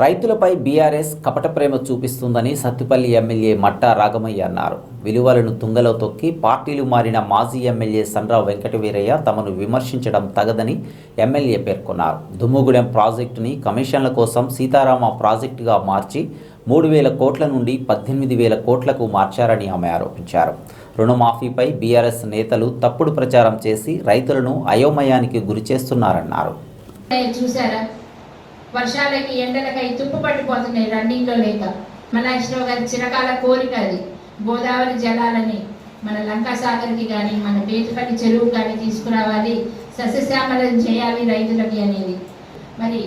రైతులపై బీఆర్ఎస్ కపట ప్రేమ చూపిస్తుందని సత్తుపల్లి ఎమ్మెల్యే మట్టా రాగమయ్య అన్నారు. విలువలను తుంగలో తొక్కి పార్టీలు మారిన మాజీ ఎమ్మెల్యే సన్రావు వెంకటవీరయ్య తమను విమర్శించడం తగదని ఎమ్మెల్యే పేర్కొన్నారు. దుమ్ముగూడెం ప్రాజెక్టుని కమిషన్ల కోసం సీతారామ ప్రాజెక్టుగా మార్చి మూడు వేల కోట్ల నుండి పద్దెనిమిది వేల కోట్లకు మార్చారని ఆమె ఆరోపించారు. రుణమాఫీపై బీఆర్ఎస్ నేతలు తప్పుడు ప్రచారం చేసి రైతులను అయోమయానికి గురిచేస్తున్నారన్నారు. చూసారా వర్షాలకి ఎండలకై తుప్పు పట్టిపోతున్నాయి రన్నింగ్లో లేక. మన ఇష్టం గారి చిరకాల కోరిక అది. గోదావరి జలాలని మన లంకాసాగర్కి కానీ మన పేతుపల్లి చెరువు కానీ తీసుకురావాలి. సస్యశ్యామలం చేయాలి రైతులకి అనేది. మరి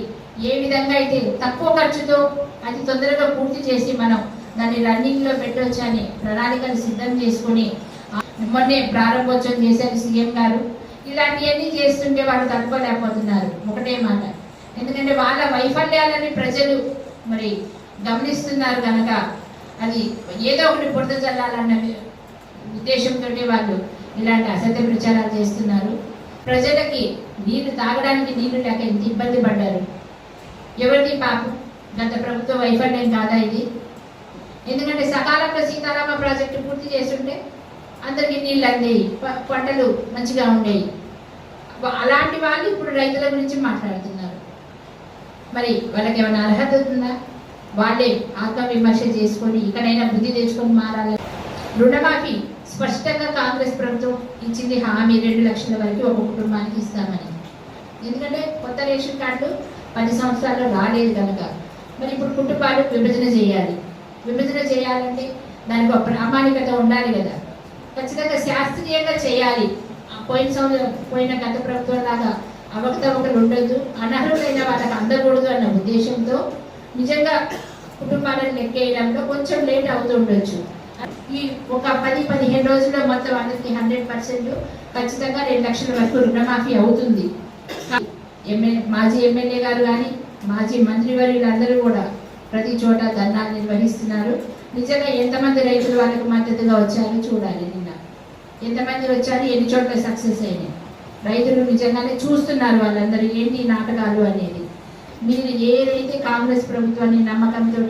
ఏ విధంగా అయితే తక్కువ ఖర్చుతో అది తొందరగా పూర్తి చేసి మనం దాన్ని రన్నింగ్లో పెట్టవచ్చు అని ప్రణాళికలు సిద్ధం చేసుకుని మొన్నే ప్రారంభోత్సవం చేశారు సీఎం గారు. ఇలాంటివన్నీ చేస్తుంటే వాళ్ళు తట్టుకోలేకపోతున్నారు. ఒకటే మాట. ఎందుకంటే వాళ్ళ వైఫల్యాలని ప్రజలు మరి గమనిస్తున్నారు కనుక అది ఏదో ఒకటి బురద చల్లాలన్న ఉద్దేశంతో వాళ్ళు ఇలాంటి అసత్య ప్రచారాలు చేస్తున్నారు. ప్రజలకి నీళ్ళు తాగడానికి నీళ్ళు లేక ఎంత ఇబ్బంది పడ్డారు. ఎవరిది పాపం? గత ప్రభుత్వ వైఫల్యం కాదా ఇది? ఎందుకంటే సకాలంలో సీతారామ ప్రాజెక్టు పూర్తి చేస్తుంటే అందరికీ నీళ్ళు అందేవి ప- పంటలు మంచిగా ఉండేవి అలాంటి వాళ్ళు ఇప్పుడు రైతుల గురించి మాట్లాడుతున్నారు. మరి వాళ్ళకి ఏమైనా అర్హత ఉందా వాళ్ళే ఆత్మవిమర్శ చేసుకొని ఇకనైనా బుద్ధి తెచ్చుకొని మారాలి. రుణమాఫీ స్పష్టంగా కాంగ్రెస్ ప్రభుత్వం ఇచ్చింది హామీ రెండు లక్షల వరకు ఒక కుటుంబానికి ఇస్తామని. ఎందుకంటే కొత్త రేషన్ కార్డు పది సంవత్సరాల్లో రాలేదు కనుక. మరి ఇప్పుడు కుటుంబాలు విభజన చేయాలి. విభజన చేయాలంటే దానికి ఒక ప్రామాణికత ఉండాలి కదా. ఖచ్చితంగా శాస్త్రీయంగా చేయాలి. ఆ పోయిన సంవత్సరం పోయిన గత ప్రభుత్వం లాగా అవకతవకలు ఉండొద్దు. అనర్హులైన వాళ్ళకి అందకూడదు అన్న ఉద్దేశంతో నిజంగా కుటుంబాలను లెక్కేయడంలో కొంచెం లేట్ అవుతుండొచ్చు ఈ ఒక పది పదిహేను రోజుల్లో మొత్తం అందరికి హండ్రెడ్ పర్సెంట్ ఖచ్చితంగా రెండు లక్షల వరకు రుణమాఫీ అవుతుంది. ఎమ్మెల్యే మాజీ ఎమ్మెల్యే గారు కానీ మాజీ మంత్రివర్యులందరూ కూడా ప్రతి చోట ధర్నాలు నిర్వహిస్తున్నారు. నిజంగా ఎంతమంది రైతులు వాళ్ళకు మద్దతుగా వచ్చారో చూడాలి నిన్న. ఎంతమంది వచ్చారు ఎన్ని చోట్ల సక్సెస్ అయినాయి? రైతులు నిజంగానే చూస్తున్నారు వాళ్ళందరూ ఏంటి నాటకాలు అనేది. మీరు ఏదైతే కాంగ్రెస్ ప్రభుత్వాన్ని నమ్మకంతో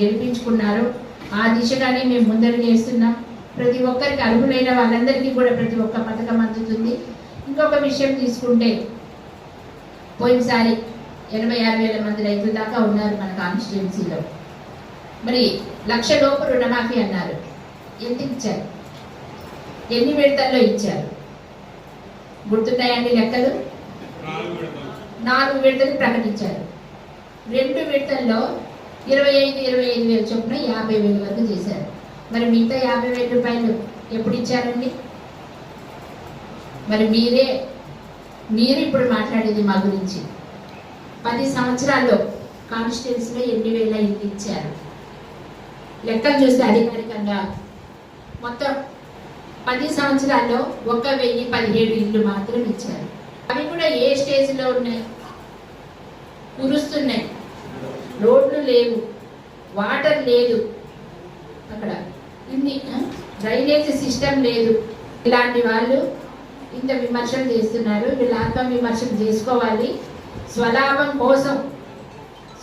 గెలిపించుకున్నారో ఆ దిశగానే మేము ముందడుగు వేస్తున్నాం. ప్రతి ఒక్కరికి అర్హులైన వాళ్ళందరికీ కూడా ప్రతి ఒక్క పథకం అందుతుంది. ఇంకొక విషయం తీసుకుంటే పోయినసారి ఎనభై ఆరు వేల మంది రైతుల దాకా ఉన్నారు మన కాన్స్టిట్యున్సీలో. మరి లక్ష లోపు రుణమాఫీ అన్నారు. ఎంత ఇచ్చారు? ఎన్ని విడతల్లో ఇచ్చారు? గుర్తున్నాయండి లెక్కలు? నాలుగు విడతలు ప్రకటించారు. రెండు విడతల్లో ఇరవై ఐదు ఇరవై ఐదు వేలు చొప్పున యాభై వేలు వరకు చేశారు. మరి మిగతా యాభై వేల రూపాయలు ఎప్పుడు ఇచ్చారండి? మరి మీరే మీరు ఇప్పుడు మాట్లాడేది మా గురించి. పది సంవత్సరాల్లో కాన్స్టిట్యున్సీలో ఎన్ని వేల ఇల్లు ఇచ్చారు? లెక్కలు చూస్తే అధికారికంగా మొత్తం పది సంవత్సరాల్లో ఒక వెయ్యి పదిహేడు ఇల్లు మాత్రం ఇచ్చారు. అవి కూడా ఏ స్టేజ్లో ఉన్నాయి? కురుస్తున్నాయి. రోడ్లు లేవు. వాటర్ లేదు. అక్కడ ఇన్ని డ్రైనేజ్ సిస్టమ్ లేదు. ఇలాంటి వాళ్ళు ఇంత విమర్శలు చేస్తున్నారు. వీళ్ళు ఆత్మవిమర్శలు చేసుకోవాలి. స్వలాభం కోసం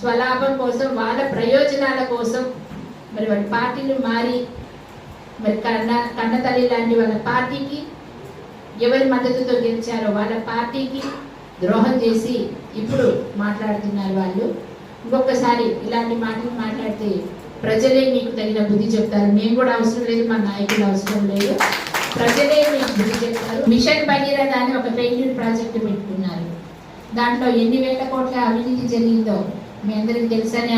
స్వలాభం కోసం వాళ్ళ ప్రయోజనాల కోసం మరి వాళ్ళ పార్టీలు మారి మరి కన్న కన్న తల్లి లాంటి వాళ్ళ పార్టీకి ఎవరి మద్దతుతో గెలిచారో వాళ్ళ పార్టీకి ద్రోహం చేసి ఇప్పుడు మాట్లాడుతున్నారు వాళ్ళు. ఇంకొకసారి ఇలాంటి మాటలు మాట్లాడితే ప్రజలే మీకు తగిన బుద్ధి చెప్తారు. మేము కూడా అవసరం లేదు మా నాయకులు అవసరం లేదు. ప్రజలే మీకు బుద్ధి చెప్తారు. మిషన్ భగీరథ అని ఒక పెయింటింగ్ ప్రాజెక్ట్ పెట్టుకున్నారు. దాంట్లో ఎన్ని వేల కోట్ల అవినీతి జరిగిందో మీ అందరికీ తెలుసని